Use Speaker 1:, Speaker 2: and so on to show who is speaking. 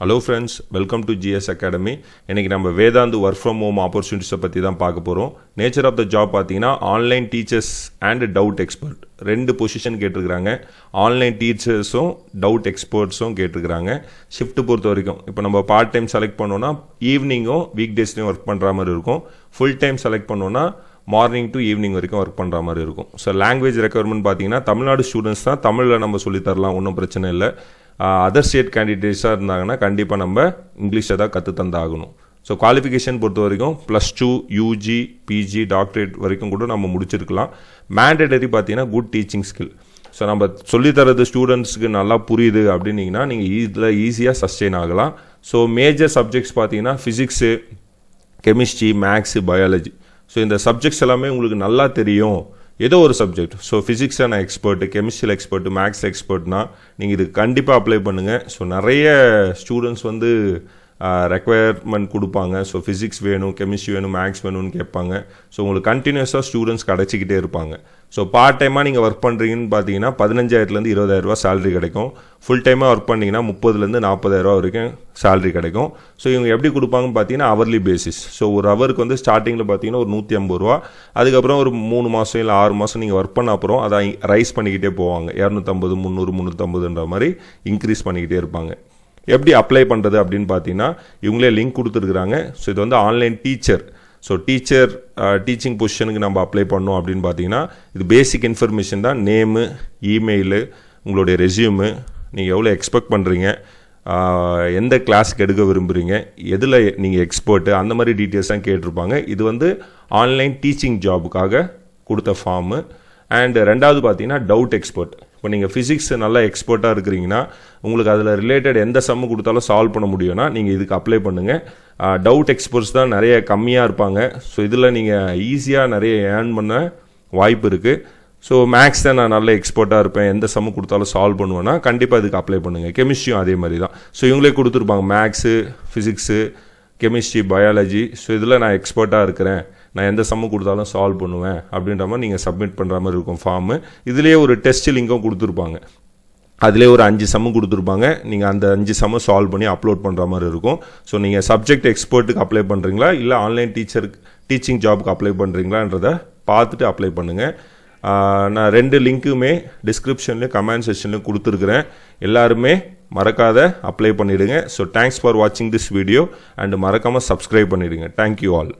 Speaker 1: Hello friends welcome to GS academy இன்றைக்கி நம்ம Vedantu work from home ஆப்பர்ச்சுனிட்டிஸை பற்றி தான் பார்க்க போகிறோம் நேச்சர் ஆஃப் த ஜாப் பார்த்தீங்கன்னா online teachers and doubt expert ரெண்டு பொசிஷன் கேட்டிருக்கிறாங்க. ஆன்லைன் டீச்சர்ஸும் டவுட் எக்ஸ்பர்ட்ஸும் கேட்டிருக்கிறாங்க. ஷிஃப்ட் பொறுத்த வரைக்கும் இப்போ நம்ம பார்ட் டைம் செலக்ட் பண்ணோன்னா ஈவினிங்கும் வீக் டேஸ்லையும் ஒர்க் பண்ணுற மாதிரி இருக்கும். ஃபுல் டைம் செலக்ட் பண்ணோன்னா மார்னிங் டு ஈவினிங் வரைக்கும் ஒர்க் பண்ணுற மாதிரி இருக்கும். ஸோ லாங்குவேஜ் ரெக்குவயர்மெண்ட் பார்த்தீங்கன்னா தமிழ்நாடு ஸ்டூடெண்ட்ஸ் தான் தமிழில் நம்ம சொல்லித்தரலாம் ஒன்றும் பிரச்சனை இல்லை. அதர் ஸ்டேட் கேண்டிடேட்ஸாக இருந்தாங்கன்னா கண்டிப்பாக நம்ம இங்கிலீஷை தான் கற்று தந்தாகணும். ஸோ குவாலிஃபிகேஷன் பொறுத்த வரைக்கும் plus two UG PG doctorate வரைக்கும் கூட நம்ம முடிச்சிருக்கலாம். மேண்டேட்டரி பார்த்தீங்கன்னா குட் டீச்சிங் ஸ்கில் ஸோ நம்ம சொல்லித்தரது ஸ்டூடெண்ட்ஸ்க்கு நல்லா புரியுது அப்படின்னீங்கன்னா நீங்கள் இதில் ஈஸியாக சஸ்டெயின் ஆகலாம். ஸோ மேஜர் சப்ஜெக்ட்ஸ் பார்த்தீங்கன்னா physics chemistry maths biology so இந்த சப்ஜெக்ட்ஸ் எல்லாமே உங்களுக்கு நல்லா தெரியும். ஏதோ ஒரு சப்ஜெக்ட் ஸோ ஃபிசிக்ஸில் நான் எக்ஸ்பர்ட்டு கெமிஸ்ட்ரியில் எக்ஸ்பர்ட்டு மேக்ஸ் எக்ஸ்பர்ட்னா நீங்கள் இது கண்டிப்பாக அப்ளை பண்ணுங்கள் ஸோ நிறைய ஸ்டூடெண்ட்ஸ் வந்து ரெக்குயர்மெண்ட் கொடுப்பாங்க. ஸோ ஃபிசிக்ஸ் வேணும் கெமிஸ்ட்ரி வேணும் மேக்ஸ் வேணும்னு கேட்பாங்க. ஸோ உங்களுக்கு கண்டினியூஸாக ஸ்டூடெண்ட்ஸ் கிடச்சிக்கிட்டே இருப்பாங்க. ஸோ பார்ட் டைமாக நீங்கள் ஒர்க் பண்ணுறீங்கன்னு பார்த்தீங்கன்னா பதினஞ்சாயிரத்துலேருந்து இருபதாயிரரூவா சேலரி கிடைக்கும். ஃபுல் டைமாக ஒர்க் பண்ணிங்கன்னா முப்பதுலேருந்து நாற்பதாயிரரூவா வரைக்கும் சேலரி கிடைக்கும். ஸோ இவங்க எப்படி கொடுப்பாங்கன்னு பார்த்தீங்கன்னா அவர்லி பேசிஸ் ஸோ ஒரு ஹவருக்கு வந்து ஸ்டார்டிங்கில் பார்த்தீங்கன்னா ஒரு நூற்றி ஐம்பது ரூபா அதுக்கப்புறம் ஒரு மூணு மாதம் இல்லை ஆறு மாதம் நீங்கள் ஒர்க் பண்ண அப்புறம் அதை ரைஸ் பண்ணிக்கிட்டே போவாங்க. இரநூத்தம்பது முந்நூறு முந்நூற்றம்பதுன்ற மாதிரி இன்க்ரீஸ் பண்ணிக்கிட்டே இருப்பாங்க. எப்படி அப்ளை பண்ணுறது அப்படின்னு பார்த்தீங்கன்னா இவங்களே லிங்க் கொடுத்துருக்குறாங்க. ஸோ இது வந்து online teacher so teacher teaching பொசிஷனுக்கு நம்ம அப்ளை பண்ணோம் அப்படின்னு பார்த்தீங்கன்னா இது பேசிக் இன்ஃபர்மேஷன் தான். நேமு இமெயிலு உங்களுடைய ரெசியூமு நீங்கள் எவ்வளோ எக்ஸ்பெக்ட் பண்ணுறீங்க uh, எந்த கிளாஸ்க்கு எடுக்க விரும்புகிறீங்க எதில் நீங்கள் எக்ஸ்பர்ட்டு அந்த மாதிரி டீட்டெயில்ஸ் தான் கேட்டிருப்பாங்க. இது வந்து ஆன்லைன் டீச்சிங் ஜாபுக்காக கொடுத்த ஃபார்மு அண்ட் ரெண்டாவது பார்த்தீங்கன்னா டவுட் எக்ஸ்பர்ட் இப்போ நீங்கள் ஃபிசிக்ஸ் நல்லா எக்ஸ்பர்ட்டாக இருக்கிறீங்கன்னா உங்களுக்கு அதில் ரிலேட்டட் எந்த சம்மு கொடுத்தாலும் சால்வ் பண்ண முடியும்னா நீங்கள் இதுக்கு அப்ளை பண்ணுங்கள் டவுட் எக்ஸ்பர்ட்ஸ் தான் நிறைய கம்மியாக இருப்பாங்க. ஸோ இதில் நீங்கள் ஈஸியாக நிறைய ஏர்ன் பண்ண வாய்ப்பு இருக்குது ஸோ மேக்ஸ் தான் நான் நல்ல எக்ஸ்பர்ட்டாக இருப்பேன். எந்த சம்மு கொடுத்தாலும் சால்வ் பண்ணுவேன்னா கண்டிப்பாக இதுக்கு அப்ளை பண்ணுங்கள் கெமிஸ்ட்ரியும் அதே மாதிரி தான். ஸோ இவங்களே கொடுத்துருப்பாங்க. Maths physics chemistry biology so இதில் நான் எக்ஸ்பர்ட்டாக இருக்கிறேன். நான் எந்த சம்மு கொடுத்தாலும் சால்வ் பண்ணுவேன் அப்படின்ற மாதிரி நீங்கள் சப்மிட் பண்ணுற மாதிரி இருக்கும் ஃபார்மு இதுலேயே ஒரு டெஸ்ட் லிங்கும் கொடுத்துருப்பாங்க. அதிலே ஒரு அஞ்சு சம்மு கொடுத்துருப்பாங்க. நீங்கள் அந்த அஞ்சு சம்மு சால்வ் பண்ணி அப்லோட் பண்ணுற மாதிரி இருக்கும். ஸோ நீங்கள் சப்ஜெக்ட் எக்ஸ்பர்ட்டுக்கு அப்ளை பண்ணுறீங்களா இல்லை ஆன்லைன் டீச்சருக்கு டீச்சிங் ஜாபுக்கு அப்ளை பண்ணுறீங்களான்றதை பார்த்துட்டு அப்ளை பண்ணுங்கள் நான் ரெண்டு லிங்க்குமே டிஸ்கிரிப்ஷன்லேயும் கமெண்ட் செக்ஷன்லேயும் கொடுத்துருக்குறேன். எல்லாருமே மறக்காத அப்ளை பண்ணிவிடுங்க ஸோ தேங்க்ஸ் ஃபார் வாட்சிங் திஸ் வீடியோ அண்ட் மறக்காமல் சப்ஸ்கிரைப் பண்ணிவிடுங்க தேங்க்யூ ஆல்